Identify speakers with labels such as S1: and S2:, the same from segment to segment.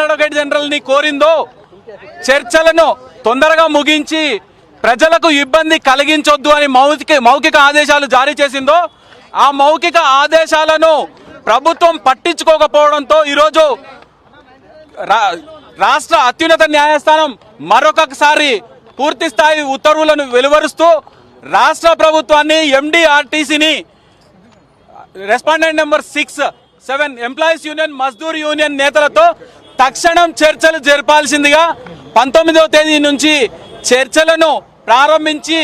S1: Additional advocate జనరల్ని కోరిందో చర్చలను తొందరగా ముగించి ప్రజలకు ఇబ్బంది కలిగించొద్దు అని మౌఖిక మౌఖిక ఆదేశాలు జారీ చేసిందో ఆ మౌఖిక ఆదేశాలను ప్రభుత్వం పట్టించుకోకపోవడంతో ఈరోజు రా- రాష్ట్ర అత్యున్నత న్యాయస్థానం మరొకసారి పూర్తి స్థాయి ఉత్తర్వులను వెలువరుస్తూ రాష్ట్ర ప్రభుత్వాన్ని ఎండిఆర్టీసీని respondent number six seven employees union Mazdoor union నేతలతో తక్షణం చర్చలు జరపాల్సిందిగా పంతొమ్మిదవ తేదీ నుంచి చర్చలను ప్రారంభించి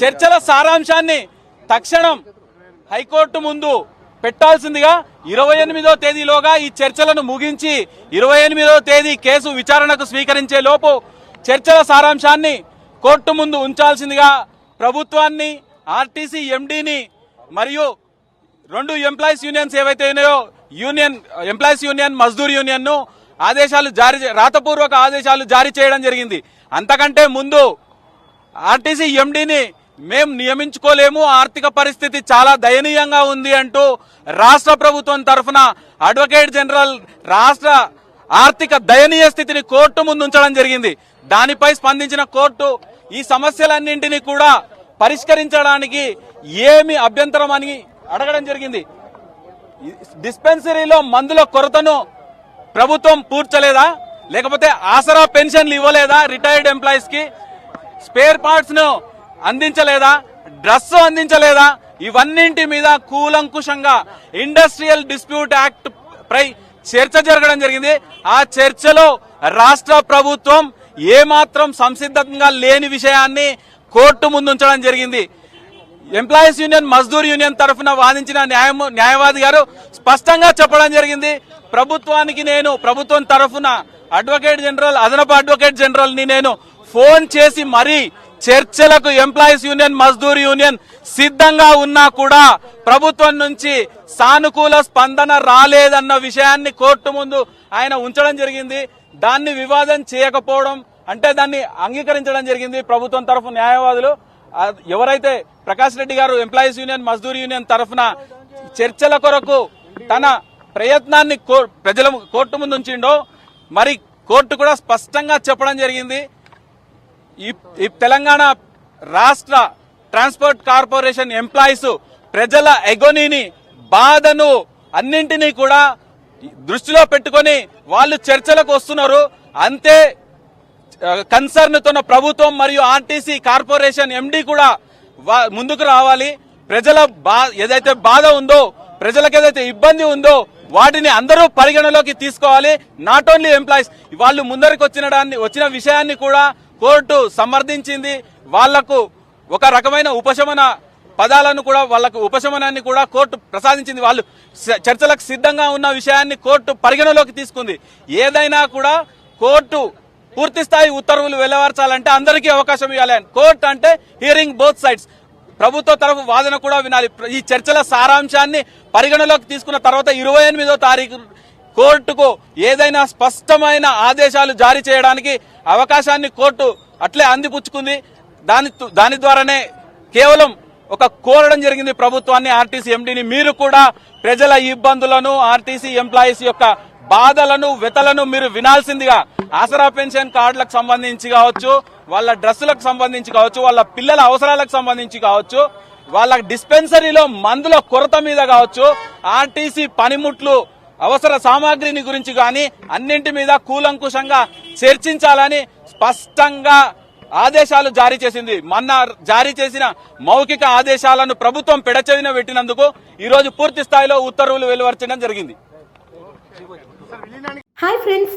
S1: చర్చల సారాంశాన్ని తక్షణం హైకోర్టు ముందు పెట్టాల్సిందిగా ఇరవై ఎనిమిదో తేదీలోగా ఈ చర్చలను ముగించి ఇరవై ఎనిమిదో తేదీ కేసు విచారణకు స్వీకరించే లోపు చర్చల సారాంశాన్ని కోర్టు ముందు ఉంచాల్సిందిగా ప్రభుత్వాన్ని ఆర్టీసీ ఎండీని మరియు రెండు ఎంప్లాయీస్ యూనియన్స్ ఏవైతే ఉన్నాయో యూనియన్ ఎంప్లాయీస్ యూనియన్ మజ్దూర్ యూనియన్ను ఆదేశాలు జారీ రాతపూర్వక ఆదేశాలు జారీ చేయడం జరిగింది. అంతకంటే ముందు ఆర్టీసీ ఎండీని మేం నియమించుకోలేము. ఆర్థిక పరిస్థితి చాలా దయనీయంగా ఉంది అంటూ రాష్ట్ర ప్రభుత్వం తరఫున అడ్వకేట్ జనరల్ రాష్ట్ర ఆర్థిక దయనీయ స్థితిని కోర్టు ముందు ఉంచడం జరిగింది. దానిపై స్పందించిన కోర్టు ఈ సమస్యలన్నింటినీ కూడా పరిష్కరించడానికి ఏమి అభ్యంతరం అని అడగడం జరిగింది. డిస్పెన్సరీలో మందుల కొరతను ప్రభుత్వం పూడ్చలేదా? లేకపోతే ఆసరా పెన్షన్లు ఇవ్వలేదా రిటైర్డ్ ఎంప్లాయీస్కి? స్పేర్ పార్ట్స్ను అందించలేదా? డ్రస్ అందించలేదా? ఇవన్నింటి మీద కూలంకుషంగా ఇండస్ట్రియల్ డిస్ప్యూట్ యాక్ట్ పై చర్చ జరగడం జరిగింది. ఆ చర్చలో రాష్ట్ర ప్రభుత్వం ఏమాత్రం సంసిద్ధంగా లేని విషయాన్ని కోర్టు ముందుంచడం జరిగింది. ఎంప్లాయీస్ యూనియన్ మజ్దూర్ యూనియన్ తరఫున వాదించిన న్యాయ న్యాయవాది గారు స్పష్టంగా చెప్పడం జరిగింది. ప్రభుత్వానికి నేను ప్రభుత్వం తరఫున అడ్వకేట్ జనరల్ అదనపు అడ్వకేట్ జనరల్ని నేను ఫోన్ చేసి మరీ చర్చలకు ఎంప్లాయీస్ యూనియన్ మజ్దూర్ యూనియన్ సిద్ధంగా ఉన్నా కూడా ప్రభుత్వం నుంచి సానుకూల స్పందన రాలేదన్న విషయాన్ని కోర్టు ముందు ఆయన ఉంచడం జరిగింది. దాన్ని వివాదం చేయకపోవడం అంటే దాన్ని అంగీకరించడం జరిగింది ప్రభుత్వం తరఫు న్యాయవాదులు. ఎవరైతే ప్రకాష్ రెడ్డి గారు ఎంప్లాయీస్ యూనియన్ మజ్దూర్ యూనియన్ తరఫున చర్చల కొరకు తన ప్రయత్నాన్ని ప్రజల కోర్టు ముందు ఉంచిండో మరి కోర్టు కూడా స్పష్టంగా చెప్పడం జరిగింది. ఈ ఈ తెలంగాణ రాష్ట్ర ట్రాన్స్పోర్ట్ కార్పొరేషన్ ఎంప్లాయీస్ ప్రజల ఎగోనీని బాధను అన్నింటినీ కూడా దృష్టిలో పెట్టుకొని వాళ్ళు చర్చలకు వస్తున్నారు. అంతే కన్సర్న్తో ప్రభుత్వం మరియు ఆర్టీసీ కార్పొరేషన్ ఎండి కూడా ముందుకు రావాలి. ప్రజల బా ఏదైతే బాధ ఉందో ప్రజలకు ఏదైతే ఇబ్బంది ఉందో వాటిని అందరూ పరిగణలోకి తీసుకోవాలి. నాట్ ఓన్లీ ఎంప్లాయీస్ వాళ్ళు ముందరికి వచ్చిన వచ్చిన విషయాన్ని కూడా కోర్టు సమర్థించింది. వాళ్ళకు ఒక రకమైన ఉపశమన పదాలను కూడా వాళ్ళకు ఉపశమనాన్ని కూడా కోర్టు ప్రసాదించింది. వాళ్ళు చర్చలకు సిద్ధంగా ఉన్న విషయాన్ని కోర్టు పరిగణలోకి తీసుకుంది. ఏదైనా కూడా కోర్టు పూర్తి స్థాయి ఉత్తర్వులు వెలువరచాలంటే అందరికీ అవకాశం ఇవ్వాలి. కోర్టు అంటే హియరింగ్ బోత్ సైడ్స్ ప్రభుత్వ తరఫు వాదన కూడా వినాలి. ఈ చర్చల సారాంశాన్ని పరిగణలోకి తీసుకున్న తర్వాత ఇరవై ఎనిమిదో తారీఖు కోర్టుకు ఏదైనా స్పష్టమైన ఆదేశాలు జారీ చేయడానికి అవకాశాన్ని కోర్టు అట్లే అందిపుచ్చుకుంది. దాని దాని ద్వారానే కేవలం ఒక కోరడం జరిగింది ప్రభుత్వాన్ని ఆర్టీసీ ఎండీని. మీరు కూడా ప్రజల ఇబ్బందులను ఆర్టీసీ ఎంప్లాయీస్ యొక్క బాధలను వెతలను మీరు వినాల్సిందిగా ఆసరా పెన్షన్ కార్డులకు సంబంధించి కావచ్చు వాళ్ళ డ్రెస్సులకు సంబంధించి కావచ్చు వాళ్ళ పిల్లల అవసరాలకు సంబంధించి కావచ్చు వాళ్ళ డిస్పెన్సరీలో మందుల కొరత మీద కావచ్చు ఆర్టీసీ పనిముట్లు అవసర సామాగ్రిని గురించి కానీ అన్నింటి మీద కూలంకుషంగా చర్చించాలని స్పష్టంగా ఆదేశాలు జారీ చేసింది. మొన్న జారీ చేసిన మౌఖిక ఆదేశాలను ప్రభుత్వం పెడచెవిన పెట్టినందుకు ఈ రోజు పూర్తి స్థాయిలో ఉత్తర్వులు వెలువరచడం జరిగింది.
S2: Hi friends